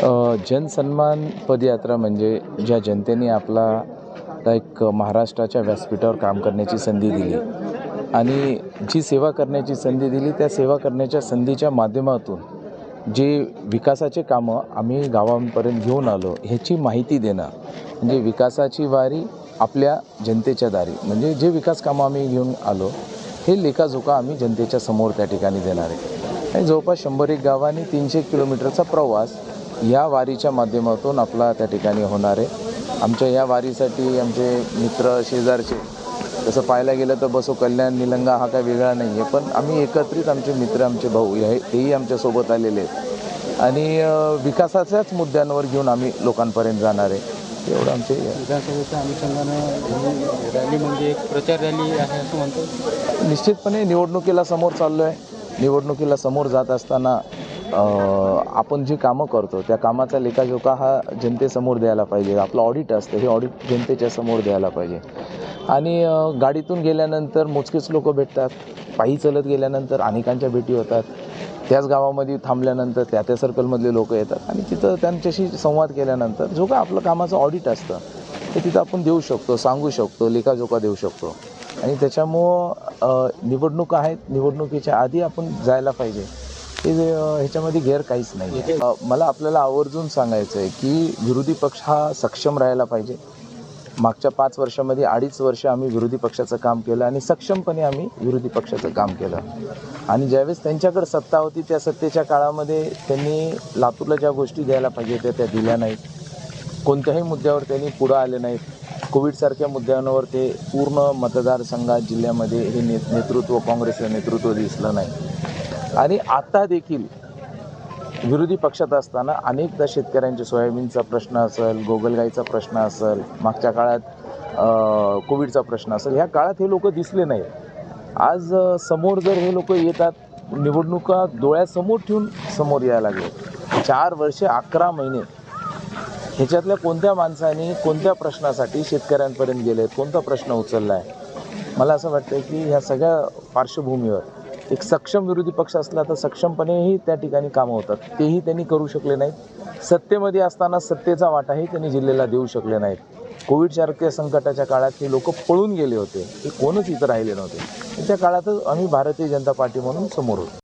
जनसन्मान पदयात्रा म्हणजे ज्या जनतेने आपला एक महाराष्ट्राच्या व्यासपीठावर काम करण्याची संधी दिली. आणि जी सेवा करण्याची संधी दिली त्या सेवा करण्याच्या संधीच्या माध्यमातून जे विकासाचे कामं आम्ही गावांपर्यंत घेऊन आलो ह्याची माहिती देणं म्हणजे विकासाची वारी आपल्या जनतेच्या दारी म्हणजे जे विकास कामं आम्ही घेऊन आलो हे लेखाजोखा आम्ही जनतेच्या समोर त्या ठिकाणी देणार आहे. आणि जवळपास शंभर एक गावांनी तीनशे किलोमीटरचा प्रवास या वारीच्या माध्यमातून आपला त्या ठिकाणी होणार आहे. आमच्या या वारीसाठी आमचे मित्र शेजारचे तसं पाहायला गेलं तर बसो कल्याण निलंगा हा काय वेगळा नाही आहे पण आम्ही एकत्रित आमचे मित्र आमचे भाऊ हे तेही आमच्यासोबत आलेले आहेत. आणि विकासाच्याच मुद्द्यांवर घेऊन आम्ही लोकांपर्यंत जाणार आहे. एवढं आमचे विधानसभेच्या अनुषंगानं रॅली म्हणजे एक प्रचार रॅली आहे असं म्हणतो? निश्चितपणे निवडणुकीला समोर चाललो आहे निवडणुकीला समोर जात असताना आपण जी कामं करतो त्या कामाचा लेखाजोखा हा जनतेसमोर द्यायला पाहिजे. आपलं ऑडिट असतं हे ऑडिट जनतेच्या समोर द्यायला पाहिजे. आणि गाडीतून गेल्यानंतर मोजकेच लोक भेटतात. पायी चलत गेल्यानंतर अनेकांच्या भेटी होतात. त्याच गावामध्ये थांबल्यानंतर त्या त्या सर्कलमधले लोक येतात. आणि तिथं त्यांच्याशी संवाद केल्यानंतर जो काय आपलं कामाचं ऑडिट असतं ते तिथं आपण देऊ शकतो सांगू शकतो लेखाजोखा देऊ शकतो. आणि त्याच्यामुळं निवडणूक निवडणुका आहेत. निवडणुकीच्या आधी आपण जायला पाहिजे. हे ह्याच्यामध्ये गैर काहीच नाही आहे. मला आपल्याला आवर्जून सांगायचं आहे की विरोधी पक्ष हा सक्षम राहायला पाहिजे. मागच्या पाच वर्षामध्ये अडीच वर्ष आम्ही विरोधी पक्षाचं काम केलं आणि सक्षमपणे आम्ही विरोधी पक्षाचं काम केलं. आणि ज्यावेळेस त्यांच्याकडे सत्ता होती त्या सत्तेच्या काळामध्ये त्यांनी लातूरला ज्या गोष्टी द्यायला पाहिजे त्या त्या दिल्या नाहीत. कोणत्याही मुद्द्यावर त्यांनी पुढं आले नाहीत. कोविडसारख्या मुद्द्यांवर ते पूर्ण मतदारसंघात जिल्ह्यामध्ये हे ने नेतृत्व काँग्रेसचं नेतृत्व दिसलं नाही. आणि आता देखील विरोधी पक्षात असताना अनेकदा शेतकऱ्यांचे सोयाबीनचा प्रश्न असेल गोगलगाईचा प्रश्न असेल मागच्या काळात कोविडचा प्रश्न असेल ह्या काळात हे लोक दिसले नाहीत. आज समोर जर हे लोक येतात निवडणुका डोळ्यासमोर ठेवून समोर यायला लागले. चार वर्षे अकरा महिने ह्याच्यातल्या कोणत्या माणसाने कोणत्या प्रश्नासाठी शेतकऱ्यांपर्यंत गेले कोणता प्रश्न उचलला आहे मला असं वाटतं की ह्या सगळ्या पार्श्वभूमीवर एक सक्षम विरोधी पक्ष असला तर सक्षमपणेही त्या ठिकाणी कामं होतात. तेही त्यांनी करू शकले नाहीत. सत्तेमध्ये असताना सत्तेचा वाटाही त्यांनी जिल्ह्याला देऊ शकले नाहीत. कोविडसारख्या संकटाच्या काळात हे लोक पळून गेले होते. हे कोणच इथं राहिले नव्हते. त्या काळातच आम्ही भारतीय जनता पार्टी म्हणून समोर होतो.